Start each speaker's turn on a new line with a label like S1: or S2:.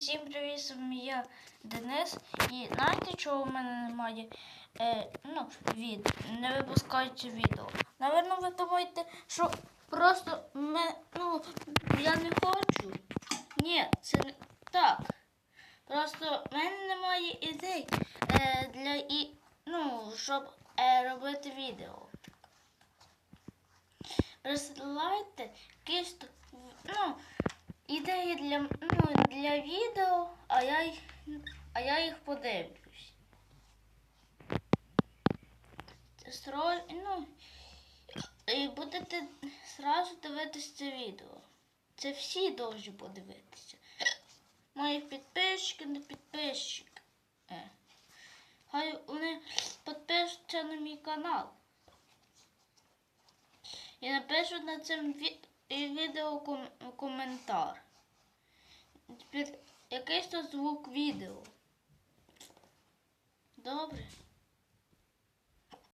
S1: Всім привіт, з я Денис. І знаєте, чого в мене немає е, ну, від, не випускається відео? Наверно, ви думаєте, що просто ме, ну, я не хочу. Ні, це не так. Просто в мене немає ідей е, для і, ну, щоб е, робити відео. Присилайте якісь ну, ідеї для, ну, для відео, а я, їх- а я їх подивлюсь. Стро... Ну, і будете зразу дивитися це відео. Це всі повинні подивитися. Мої підписчики, не підписчики. Е. Хай вони підпишуться на мій канал. І напишуть на цьому ві- і відео ком- коментар. Під якийсь то звук відео. Добре.